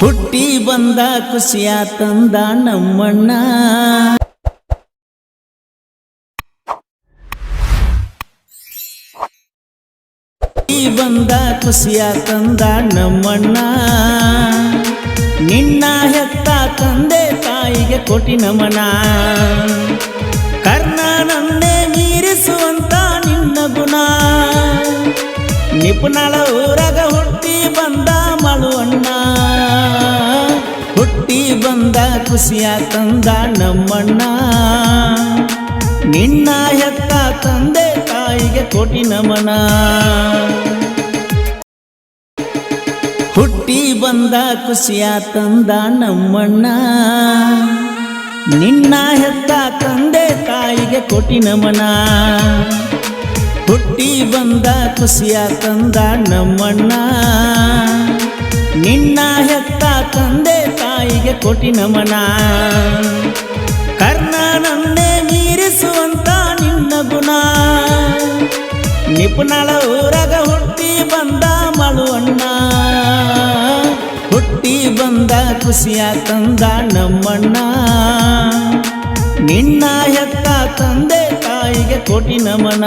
ಹುಟ್ಟಿ ಬಂದ ಖುಷಿಯ ತಂದ ನಮ್ಮಣ್ಣ. ಹುಟ್ಟಿ ಬಂದ ಖುಷಿಯ ತಂದ ನಮ್ಮಣ್ಣ. ನಿನ್ನ ಹೆತ್ತ ತಂದೆ ತಾಯಿಗೆ ಕೊಟ್ಟಿ ನಮನ ಕರ್ಣನನ್ನೇ ಮೀರಿಸುವಂತ ನಿನ್ನ ಗುಣ. ನಿಪುಣಳ ಊರಾಗ ಹುಟ್ಟಿ ಬಂದ ಮಳುವಣ್ಣ. ಹುಟ್ಟಿ ಬಂದ ಖುಷಿಯ ತಂದ ನಮ್ಮಣ್ಣ. ನಿನ್ನ ಹೆತ್ತ ತಂದೆ ತಾಯಿಗೆ ಕೊಟ್ಟಿ ನಮನ ಹುಟ್ಟಿ ಬಂದ ಖುಷಿಯ ತಂದ ನಮ್ಮಣ್ಣ. ನಿನ್ನ ಹೆತ್ತ ತಂದೆ ತಾಯಿಗೆ ಕೋಟಿ ನಮನ. ಹುಟ್ಟಿ ಬಂದ ಖುಷಿಯ ತಂದ ನಮ್ಮಣ್ಣ. ನಿನ್ನ ಹೆತ್ತ ತಂದೆ ತಾಯಿಗೆ ಕೋಟಿ ನಮನ. ಕರ್ಣನನ್ನೇ ಮೀರಿಸುವಂತ ನಿನ್ನ ಗುಣ. ನಿಪುಣಳ ಊರಾಗ ಹುಟ್ಟಿ ಬಂದ ಮಳುವಣ್ಣ. ಹುಟ್ಟಿ ಬಂದ ಖುಷಿಯ ತಂದ ನಮ್ಮಣ್ಣ. ನಿನ್ನ ಹೆತ್ತ ತಂದೆ ತಾಯಿಗೆ ಕೋಟಿ ನಮನ.